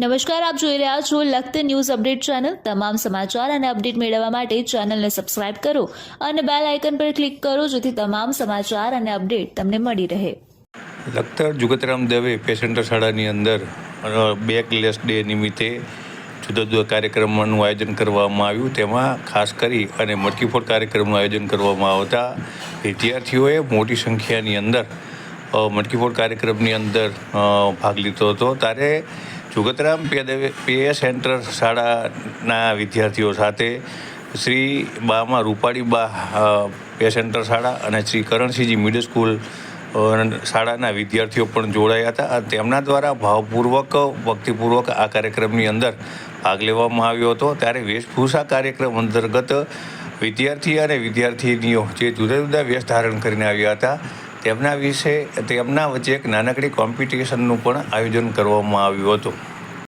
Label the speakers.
Speaker 1: નમસ્કાર, આપ જોઈ રહ્યા છો લખત ન્યૂઝ અપડેટ ચેનલ. તમામ સમાચાર અને અપડેટ મેળવવા માટે ચેનલને સબસ્ક્રાઇબ કરો અને બેલ આઇકન પર ક્લિક કરો, જેથી તમામ સમાચાર અને અપડેટ તમને મળી રહે.
Speaker 2: લખતર જુગતરામ દવે પેસેન્ટર શાળાની અંદર બેકલેસ ડે નિમિત્તે જુદા જુદા કાર્યક્રમોનું આયોજન કરવામાં આવ્યું. તેમાં ખાસ કરી અને મટકીફોડ કાર્યક્રમનું આયોજન કરવામાં આવતા વિદ્યાર્થીઓએ મોટી સંખ્યાની અંદર મટકીફોડ કાર્યક્રમની અંદર ભાગ લીધો હતો. ત્યારે જુગતરામ પે દવે પે સેન્ટર શાળાના વિદ્યાર્થીઓ સાથે શ્રી બામાં રૂપાળી બા પે સેન્ટર શાળા અને શ્રી કરણસિંહજી મિડલ સ્કૂલ શાળાના વિદ્યાર્થીઓ પણ જોડાયા હતા. તેમના દ્વારા ભાવપૂર્વક, ભક્તિપૂર્વક આ કાર્યક્રમની અંદર ભાગ લેવામાં આવ્યો હતો. ત્યારે વેશભૂષા કાર્યક્રમ અંતર્ગત વિદ્યાર્થી અને વિદ્યાર્થીનીઓ જે જુદા જુદા વેશ ધારણ કરીને આવ્યા હતા. તેમના વિશે તેમના વચ્ચે એક નાનકડી કોમ્પિટિશનનું પણ આયોજન કરવામાં આવ્યું હતું.